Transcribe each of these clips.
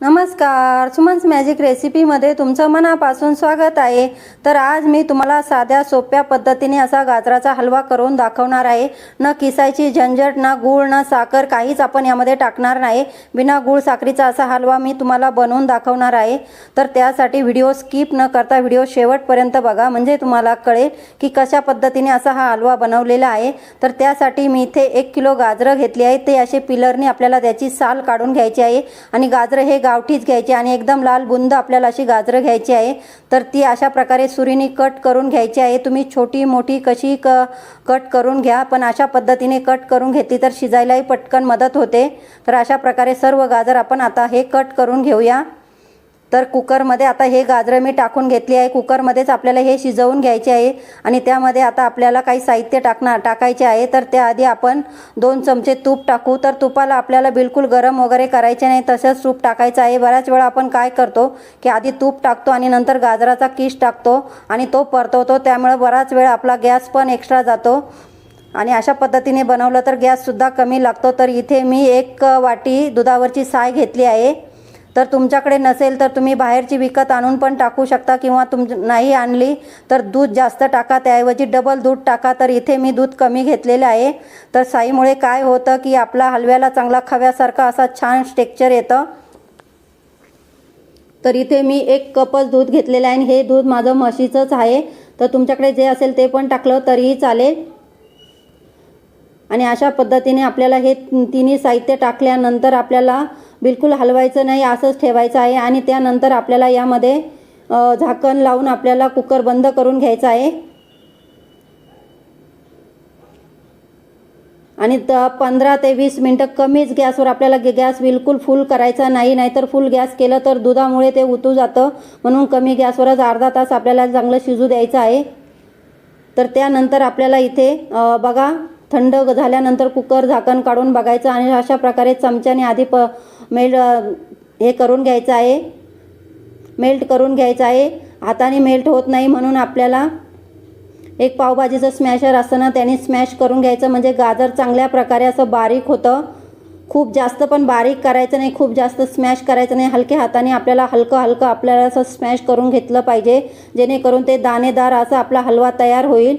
नमस्कार सुमन्स मॅजिक रेसिपीमध्ये तुमचं मनापासून स्वागत आहे. तर आज मी तुम्हाला साध्या सोप्या पद्धतीने असा गाजराचा हलवा करून दाखवणार आहे. न किसायची झंझट ना गूळ ना साखर काहीच आपण यामध्ये टाकणार नाही. बिना गूळ साखरीचा असा हलवा मी तुम्हाला बनवून दाखवणार आहे. तर त्यासाठी व्हिडिओ स्किप न करता व्हिडिओ शेवटपर्यंत बघा म्हणजे तुम्हाला कळेल की कशा पद्धतीने असा हा हलवा बनवलेला आहे. तर त्यासाठी मी इथे एक किलो गाजरं घेतली आहे. ते असे पिलरने आपल्याला त्याची साल काढून घ्यायची आहे. आणि गाजरं हे गावठीच घ्यायची आणि एकदम लाल बुंद आपल्याला अशी गाजरं घ्यायची आहे. तर ती अशा प्रकारे सुरीने कट करून घ्यायची आहे. तुम्ही छोटी मोठी कशी क कट करून घ्या पण अशा पद्धतीने कट करून घेतली तर शिजायलाही पटकन मदत होते. तर अशा प्रकारे सर्व गाजर आपण आता हे कट करून घेऊया. तर कुकरमध्ये आता हे गाजरं मी टाकून घेतली आहे. कुकरमध्येच आपल्याला हे शिजवून घ्यायचे आहे. आणि त्यामध्ये आता आपल्याला काही साहित्य टाकणार टाकायचे आहे. तर त्याआधी आपण दोन चमचे तूप टाकू. तर तुपाला आपल्याला बिलकुल गरम वगैरे करायचे नाही. तसंच तूप टाकायचं आहे. बऱ्याच वेळा आपण काय करतो की आधी तूप टाकतो आणि नंतर गाजराचा किस टाकतो आणि तो परतवतो. त्यामुळे बराच वेळ आपला गॅस पण एक्स्ट्रा जातो. आणि अशा पद्धतीने बनवलं तर गॅससुद्धा कमी लागतो. तर इथे मी एक वाटी दुधावरची साय घेतली आहे. तर तुमच्याकडे नसेल तर तुम्ही बाहेरची विकत आणून पण टाकू शकता किंवा तुम नाही आणली तर दूध जास्त टाका त्याऐवजी डबल दूध टाका. तर इथे मी दूध कमी घेतलेलं आहे. तर साईमुळे काय होतं की आपला हलव्याला चांगला खव्यासारखा असा छान टेक्चर येतं. तर इथे मी एक कपच दूध घेतलेलं आहे आणि हे दूध माझं म्हशीचंच आहे. तर तुमच्याकडे जे असेल ते पण टाकलं तरीही चालेल. आणि अशा पद्धतीने आपल्याला हे तिन्ही साहित्य टाकल्यानंतर आपल्याला बिलकुल हलवायचं नाही असंच ठेवायचं आहे आणि त्यानंतर आपल्याला यामध्ये झाकण लावून आपल्याला कुकर बंद करून घ्यायचा आहे. आणि त पंधरा ते वीस मिनटं कमीच गॅसवर आपल्याला गॅस बिलकुल फुल करायचा नाही नाहीतर फुल गॅस केलं तर दुधामुळे ते उतू जातं. म्हणून कमी गॅसवरच अर्धा तास आपल्याला चांगलं शिजू द्यायचं आहे. तर त्यानंतर आपल्याला इथे बघा थंड झाल्यानंतर कुकर झाकण काढून बघायचं आणि अशा प्रकारे चमच्याने आधी प मेल्ट हे करून घ्यायचं आहे. मेल्ट करून घ्यायचं आहे. हाताने मेल्ट होत नाही म्हणून आपल्याला एक पावभाजीचं स्मॅशर असतं ना त्याने स्मॅश करून घ्यायचं. म्हणजे गाजर चांगल्या प्रकारे असं बारीक होतं. खूप जास्त पण बारीक करायचं नाही. खूप जास्त स्मॅश करायचं नाही. हलक्या हाताने आपल्याला हलकं हलकं आपल्याला असं स्मॅश करून घेतलं पाहिजे. जेणेकरून ते दाणेदार असा आपला हलवा तयार होईल.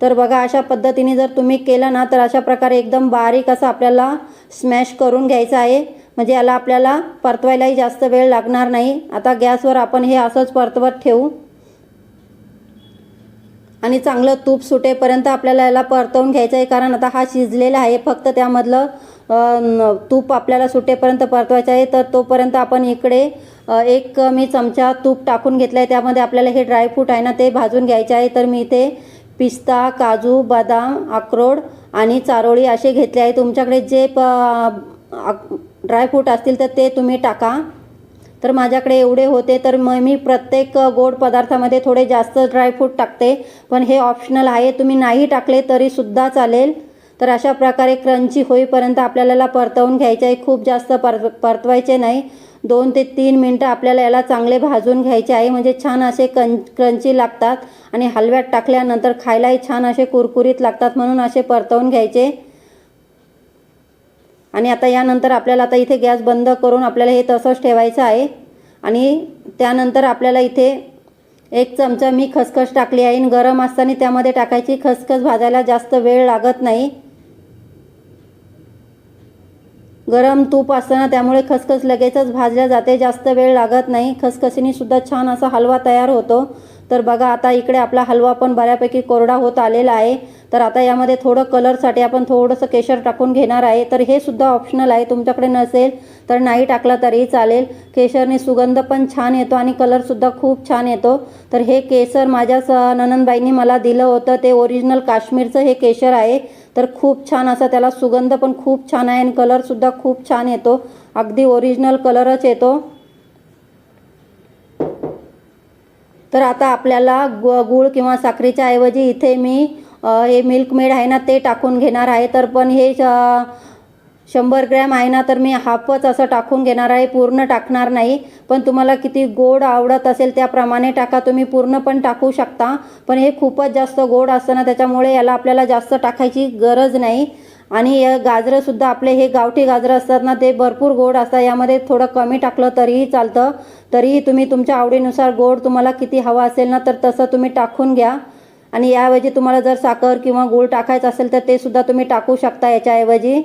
तर बघा अशा पद्धतीने जर तुम्ही केलं ना तर अशा प्रकारे एकदम बारीक असं आपल्याला स्मॅश करून घ्यायचं आहे. म्हणजे याला आपल्याला परतवायलाही जास्त वेळ लागणार नाही. आता गॅसवर आपण हे असंच परतवत ठेवू. आणि चांगलं तूप सुटेपर्यंत आपल्याला याला परतवून घ्यायचं आहे कारण आता हा शिजलेला आहे. फक्त त्यामधलं तूप आपल्याला सुटेपर्यंत परतवायचं आहे. तर तोपर्यंत आपण इकडे एक मी चमचा तूप टाकून घेतला आहे त्यामध्ये आपल्याला हे ड्रायफ्रूट आहे ना ते भाजून घ्यायचे आहे. तर मी इथे पिस्ता काजू बदाम अक्रोड आणि चारोळी असे घेतले आहे. तुमच्याकडे जे प ड्रायफ्रूट असतील तर ते तुम्ही टाका. तर माझ्याकडे एवढे होते तर मग मी प्रत्येक गोड पदार्थामध्ये थोडे जास्त ड्रायफ्रूट टाकते. पण हे ऑप्शनल आहे. तुम्ही नाही टाकले तरीसुद्धा चालेल. तर अशा प्रकारे क्रंची होईपर्यंत आपल्याला परतवून घ्यायचे आहे. खूप जास्त पर परतवायचे नाही. दोन ते तीन मिनटं आपल्याला याला चांगले भाजून घ्यायचे आहे. म्हणजे छान असे कं क्रंची लागतात. आणि हलव्यात टाकल्यानंतर खायलाही छान असे कुरकुरीत लागतात म्हणून असे परतवून घ्यायचे. आणि आता यानंतर आपल्याला आता इथे गॅस बंद करून आपल्याला हे तसंच ठेवायचं आहे. आणि त्यानंतर आपल्याला इथे एक चमचा मी खसखस टाकली आहे. आणि गरम असताना त्यामध्ये टाकायची खसखस भाजायला जास्त वेळ लागत नाही. गरम तूप असतं ना त्यामुळे खसखस लगेचच भाजल्या जाते जास्त वेळ लागत नाही. खसखसीने सुद्धा छान असा हलवा तयार होतो. तर बघा आता इकडे आपला हलवा पण बऱ्यापैकी कोरडा होत आलेला आहे. तर आता यामध्ये थोडं कलरसाठी आपण थोडंसं केशर टाकून घेणार आहे. तर हे सुद्धा ऑप्शनल आहे. तुमच्याकडे नसेल तर नाही टाकलं तरीही चालेल. केशरने सुगंध पण छान येतो आणि कलरसुद्धा खूप छान येतो. तर हे केसर माझ्या स ननंदबाईंनी मला दिलं होतं. ते ओरिजिनल काश्मीरचं हे केशर आहे. तर खूप छान असा त्याला सुगंध पण खूप छान आहे आणि कलरसुद्धा खूप छान येतो. अगदी ओरिजिनल कलरच येतो. तर आता आपल्याला गु गूळ किंवा साखरेच्या ऐवजी इथे मी हे मिल्कमेड आहे ना ते टाकून घेणार आहे. तर पण हे शंभर ग्रॅम आहे ना तर मी हाफच असं टाकून घेणार आहे पूर्ण टाकणार नाही. पण तुम्हाला किती गोड आवडत असेल त्याप्रमाणे टाका तुम्ही पूर्ण पण टाकू शकता. पण हे खूपच जास्त गोड असतं ना त्याच्यामुळे याला आपल्याला जास्त टाकायची गरज नाही. आणि गाजरंसुद्धा आपले हे गावठी गाजरं असतात ना ते भरपूर गोड असतात. यामध्ये थोडं कमी टाकलं तरीही चालतं. तरीही तुम्ही तुमच्या आवडीनुसार गोड तुम्हाला किती हवा असेल ना तर तसं तुम्ही टाकून घ्या. आणि याऐवजी तुम्हाला जर साखर किंवा गूळ टाकायचं असेल तर ते सुद्धा तुम्ही टाकू शकता याच्याऐवजी.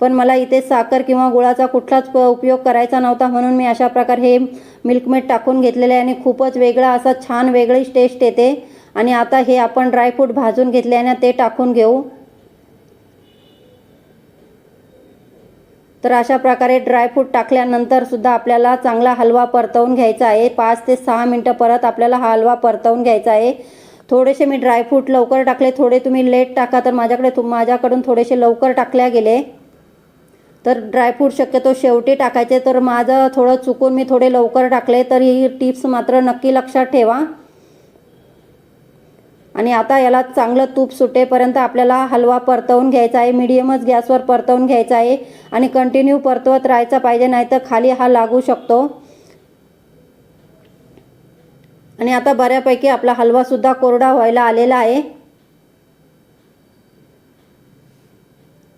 पण मला इथे साखर किंवा गुळाचा कुठलाच प- उपयोग करायचा नव्हता म्हणून मी अशा प्रकारे हे मिल्कमेट टाकून घेतलेले आहे आणि खूपच वेगळा असा छान वेगळीच टेस्ट येते. आणि आता हे आपण ड्रायफ्रूट भाजून घेतले आणि ते टाकून घेऊ. तर अशा प्रकारे ड्रायफ्रूट टाकल्यानंतर सुद्धा आपल्याला चांगला हलवा परतवून घ्यायचा आहे. पाच ते सहा मिनटं परत आपल्याला हा हलवा परतवून घ्यायचा आहे. थोडेसे मी ड्रायफ्रूट लवकर टाकले थोडे तुम्ही लेट टाका. तर माझ्याकडे माझ्याकडून थोडेसे लवकर टाकल्या गेले. तर ड्रायफ्रूट शक्यतो शेवटी टाकायचे. तर माझं थोडं चुकून मी थोडे लवकर टाकले तर ही टिप्स मात्र नक्की लक्षात ठेवा. आणि आता याला चांगलं तूप सुटेपर्यंत आपल्याला हलवा परतवून घ्यायचा आहे मीडियमच गॅसवर परतवून घ्यायचा आहे आणि कंटिन्यू परतवत राहायचा पाहिजे नाही तर खाली हा लागू शकतो. आणि आता बऱ्यापैकी आपला हलवासुद्धा कोरडा व्हायला आलेला आहे.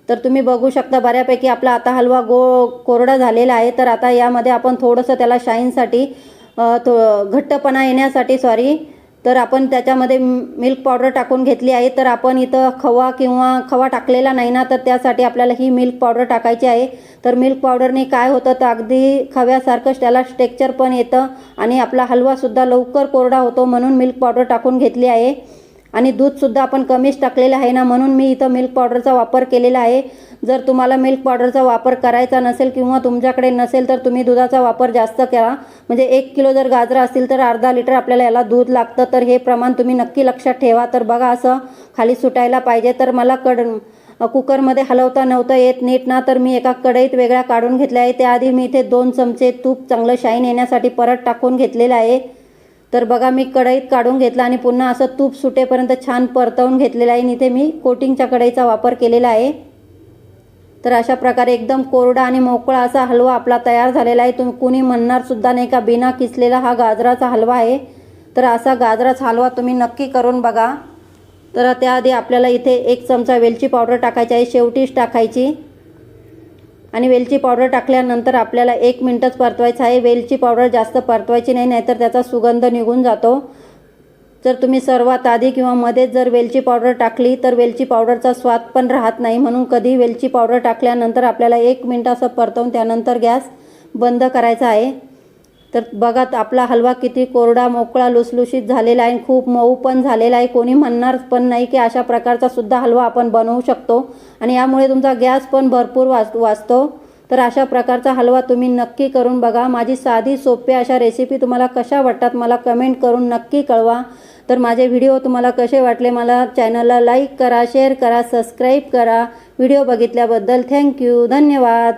तर तुम्ही बघू शकता बऱ्यापैकी आपला आता हलवा गो कोरडा झालेला आहे. तर आता यामध्ये आपण थोडंसं त्याला शाईनसाठी थो घट्टपणा येण्यासाठी सॉरी तर आपण त्याच्यामध्ये मिल्क पावडर टाकून घेतली आहे. तर आपण इथं खवा किंवा खवा टाकलेला नाही ना तर त्यासाठी आपल्याला ही मिल्क पावडर टाकायची आहे. तर मिल्क पावडरने काय होतं तर अगदी खव्यासारखंच त्याला स्टेक्चर पण येतं आणि आपला हलवासुद्धा लवकर कोरडा होतो म्हणून मिल्क पावडर टाकून घेतली आहे. आणि दूधसुद्धा आपण कमीच टाकलेलं आहे ना म्हणून मी इथं मिल्क पावडरचा वापर केलेला आहे. जर तुम्हाला मिल्क पावडरचा वापर करायचा नसेल किंवा तुमच्याकडे नसेल तर तुम्ही दुधाचा वापर जास्त करा. म्हणजे एक किलो जर गाजरं असतील तर अर्धा लिटर आपल्याला याला दूध लागतं. तर हे प्रमाण तुम्ही नक्की लक्षात ठेवा. तर बघा असं खाली सुटायला पाहिजे. तर मला कड कुकरमध्ये हलवता नव्हतं येत नीट ना तर मी एका कढईत वेगळ्या काढून घेतल्या आहे. त्याआधी मी इथे दोन चमचे तूप चांगलं शाईन येण्यासाठी परत टाकून घेतलेलं आहे. तर बघा मी कढईत काढून घेतला आणि पुन्हा असं तूप सुटेपर्यंत छान परतवून घेतलेलं आहे. आणि इथे मी कोटिंगच्या कढईचा वापर केलेला आहे. तर अशा प्रकारे एकदम कोरडा आणि मोकळा असा हलवा आपला तयार झालेला आहे. तुम्ही कुणी म्हणणारसुद्धा नाही का बिना किसलेला हा गाजराचा हलवा आहे. तर असा गाजराचा हलवा तुम्ही नक्की करून बघा. तर त्याआधी आपल्याला इथे एक चमचा वेलची पावडर टाकायची आहे. शेवटीच टाकायची. आणि वेलची पावडर टाकल्यानंतर आपल्याला एक मिनटच परतवायचं आहे. वेलची पावडर जास्त परतवायची नाही नाहीतर त्याचा सुगंध निघून जातो. जर तुम्ही सर्वात आधी किंवा मध्येच जर वेलची पावडर टाकली तर वेलची पावडरचा स्वाद पण राहत नाही. म्हणून कधी वेलची पावडर टाकल्यानंतर आपल्याला एक मिनटं असं परतवून त्यानंतर गॅस बंद करायचा आहे. तर बघा आपला हलवा किती कोरडा मोकळा लुसलुशीत झालेला आहे खूप मऊ पण झालेला आहे. कोणी म्हणणार पण नाही की अशा प्रकारचा सुद्धा हलवा आपण बनवू शकतो. आणि यामुळे तुमचा गॅस पण भरपूर वाच वाचतो. तर अशा प्रकारचा हलवा तुम्ही नक्की करून बघा. माझी साधी सोप्या अशा रेसिपी तुम्हाला कशा वाटतात मला कमेंट करून नक्की कळवा. तर माझे व्हिडिओ तुम्हाला कसे वाटले मला चॅनलला लाईक करा शेअर करा सबस्क्राईब करा. व्हिडिओ बघितल्याबद्दल थँक्यू धन्यवाद.